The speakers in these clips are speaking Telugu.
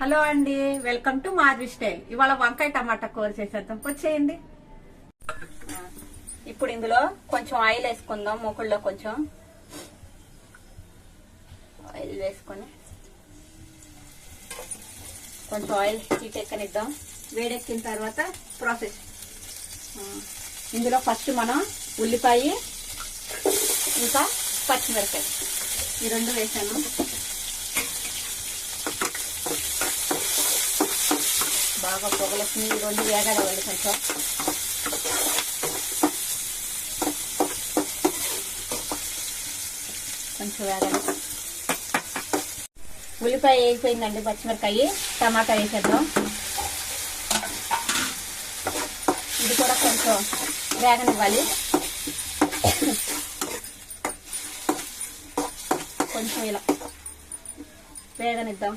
హలో అండి వెల్కమ్ టు మాధవి స్టైల్. ఇవాళ వంకాయ టమాటా కూర చేసేద్దాం. వచ్చేయండి. ఇప్పుడు ఇందులో కొంచెం ఆయిల్ వేసుకుందాం మూకుల్లో కొంచెం ఆయిల్ వేసుకొని. కొంచెం ఆయిల్ హీట్ ఎక్కనిద్దాం. వేడెక్కిన తర్వాత ప్రాసెస్. ఇందులో ఫస్ట్ మనం ఉల్లిపాయ ఇంకా పచ్చిమిరపకాయ ఈ రెండు వేసాను. బాగా పొగలొస్తుంది ఈ రెండు వేగడవాలి కొంచెం. కొంచెం వేగాలి. ఉల్లిపాయ వేగిపోయిందండి పచ్చిమిరకాయ టమాటా వేసేద్దాం. ఇది కూడా కొంచెం వేగనివ్వాలి. కొంచెం ఇలా వేగనిద్దాం.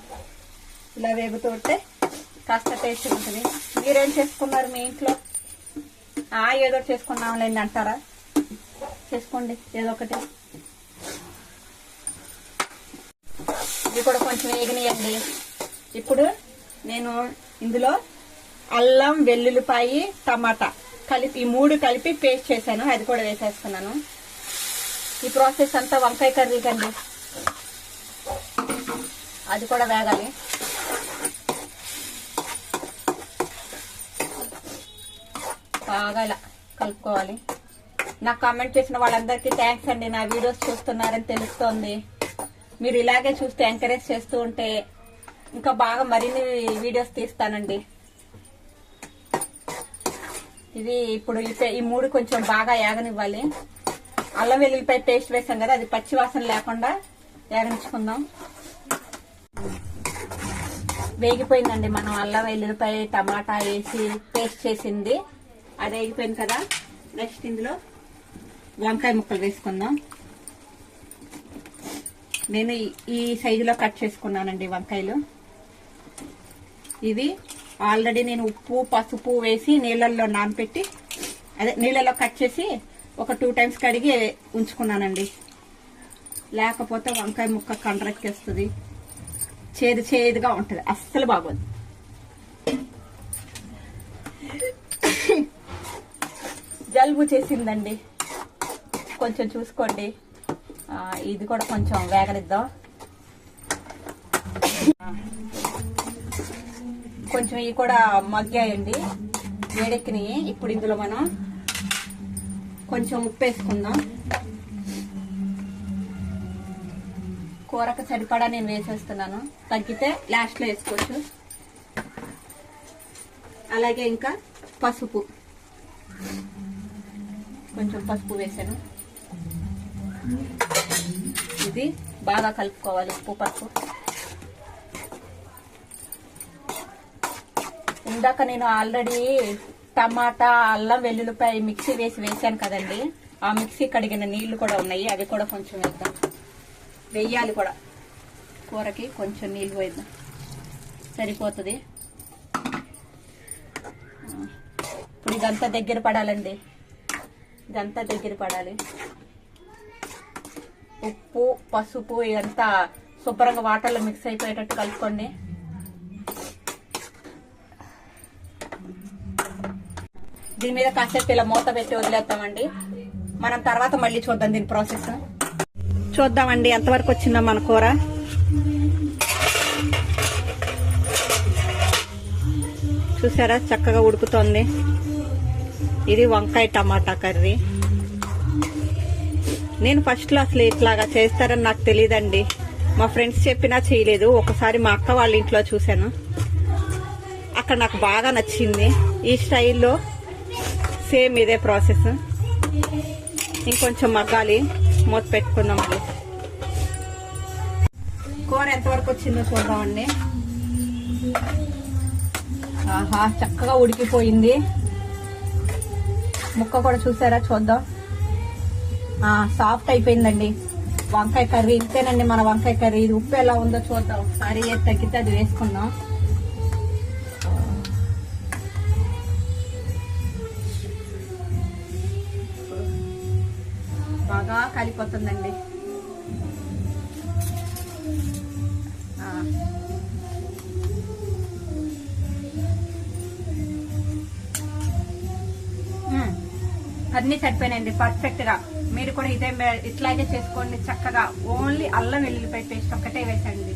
ఇలా వేగుతుంటే కాస్త టేస్ట్ ఉంటుంది. మీరేం చేసుకున్నారు మీ ఇంట్లో? ఆ ఏదో చేసుకున్నాంలేండి అంటారా? చేసుకోండి ఏదో ఒకటి. ఇది కూడా కొంచెం వేగనియండి. ఇప్పుడు నేను ఇందులో అల్లం వెల్లుల్లిపాయి టమాటా కలిపి ఈ మూడు కలిపి పేస్ట్ చేశాను. అది కూడా వేసేస్తున్నాను. ఈ ప్రాసెస్ అంతా వంకాయ కర్రీ కండి అది కూడా వేగాలి. బాగా ఇలా కలుపుకోవాలి. నాకు కామెంట్ చేసిన వాళ్ళందరికీ థ్యాంక్స్ అండి. నా వీడియోస్ చూస్తున్నారని తెలుస్తోంది. మీరు ఇలాగే చూస్తే ఎంకరేజ్ చేస్తూ ఉంటే ఇంకా బాగా మరిన్ని వీడియోస్ తీస్తానండి. ఇది ఇప్పుడు ఈ ఈ మూడు కొంచెం బాగా యాగనివ్వాలి. అల్లం వెల్లుల్లిపై పేస్ట్ వేసాం కదా అది పచ్చి వాసన లేకుండా యాగనించుకుందాం వేగిపోయిందండి మనం అల్లం వెల్లుల్లిపాయ టమాటా వేసి పేస్ట్ చేసింది. అది అయిపోయింది కదా. నెక్స్ట్ ఇందులో వంకాయ ముక్కలు వేసుకుందాం. నేను ఈ- ఈ సైజులో కట్ చేసుకున్నానండి వంకాయలు. ఇవి ఆల్రెడీ నేను ఉప్పు పసుపు వేసి నీళ్ళల్లో నానపెట్టి అదే నీళ్ళలో కట్ చేసి ఒక టూ టైమ్స్ కడిగి ఉంచుకున్నానండి. లేకపోతే వంకాయ ముక్క కండ్రెక్కేస్తుంది. చేదు చేదుగా ఉంటుంది. అస్సలు బాగోదు. జలుబు చేసిందండి. కొంచెం చూసుకోండి. ఇది కూడా కొంచెం వేగనిద్దాం. కొంచెం ఇవి కూడా మగ్గాయండి. వేడెక్కినాయి. ఇప్పుడు ఇందులో మనం కొంచెం ఉప్పు వేసుకుందాం. కూరకు సరిపడా నేను వేసేస్తున్నాను. తగ్గితే లాస్ట్లో వేసుకోవచ్చు. అలాగే ఇంకా పసుపు. కొంచెం పసుపు వేసాను. ఇది బాగా కలుపుకోవాలి ఉప్పు పసుపు. ఇందాక నేను ఆల్రెడీ టమాటా అల్లం వెల్లుల్లిపాయ మిక్సీ వేసి వేసాను కదండి. ఆ మిక్సీ కడిగిన నీళ్ళు కూడా ఉన్నాయి. అవి కూడా కొంచెం వేద్దాం. వెయ్యాలి కూడా. కూరకి కొంచెం నీళ్ళు వేద్దాం. సరిపోతుంది. ఇప్పుడు ఇదంతా దగ్గర పడాలండి. ఇదంతా దగ్గర పడాలి. ఉప్పు పసుపు ఇదంతా శుభ్రంగా వాటర్లో మిక్స్ అయిపోయేటట్టు కలుపుకోండి. దీని మీద కాసేపు ఇలా మూత పెట్టి వదిలేద్దామండి. మనం తర్వాత మళ్ళీ చూద్దాం దీని ప్రాసెస్ చూద్దామండి ఎంతవరకు వచ్చిందో మన కూర. చూసారా? చక్కగా ఉడుకుతోంది. ఇది వంకాయ టమాటా కర్రీ. నేను ఫస్ట్లో అసలు ఇట్లాగా చేస్తారని నాకు తెలియదండి మా ఫ్రెండ్స్ చెప్పినా చేయలేదు. ఒకసారి మా అక్క వాళ్ళ ఇంట్లో చూశాను. అక్కడ నాకు బాగా నచ్చింది. ఈ స్టైల్లో సేమ్ ఇదే ప్రాసెస్. ఇంకొంచెం మగ్గాలి. మూత పెట్టుకుందాం కూర ఎంతవరకు వచ్చిందో చూద్దామండి. ఆహా చక్కగా ఉడికిపోయింది. ముక్క కూడా చూసారా చూద్దాం. ఆ, సాఫ్ట్ అయిపోయిందండి. వంకాయ కర్రీ ఇంతేనండి మన వంకాయ కర్రీ. ఇది ఉప్పు ఎలా ఉందో చూద్దాం. ఒకసారి ఏది తగ్గితే అది వేసుకుందాం. బాగా కలిపోతుందండి అన్ని సరిపోయినాయండి పర్ఫెక్ట్గా మీరు కూడా ఇదే ఇట్లాగే చేసుకోండి చక్కగా. ఓన్లీ అల్లం వెల్లుల్లిపాయ పేస్ట్ ఒక్కటే వేసండి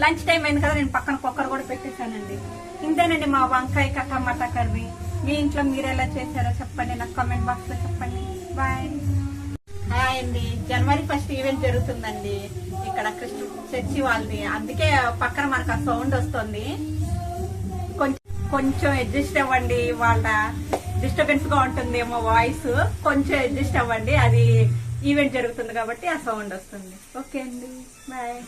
లంచ్ టైం అయింది కదా నేను పక్కన కుక్కర్ కూడా పెట్టేశానండి. ఇంతేనండి మా వంకాయ క- టమాటా కర్రీ. మీ ఇంట్లో మీరు ఎలా చేశారో చెప్పండి నాకు కామెంట్ బాక్స్లో చెప్పండి. బాయ్ హాయ్ అండి. జనవరి ఫస్ట్ ఈవెంట్ జరుగుతుందండి. ఇక్కడ కృష్ణ చర్చి వాళ్ళది. అందుకే పక్కన మనకు ఆ సౌండ్ వస్తుంది. కొంచెం కొంచెం అడ్జస్ట్ అవ్వండి వాళ్ళ డిస్టర్బెన్స్గా ఉంటుందేమో వాయిస్ కొంచెం అడ్జస్ట్ అవ్వండి. అది ఈవెంట్ జరుగుతుంది కాబట్టి ఆ సౌండ్ వస్తుంది. ఓకే అండి. బాయ్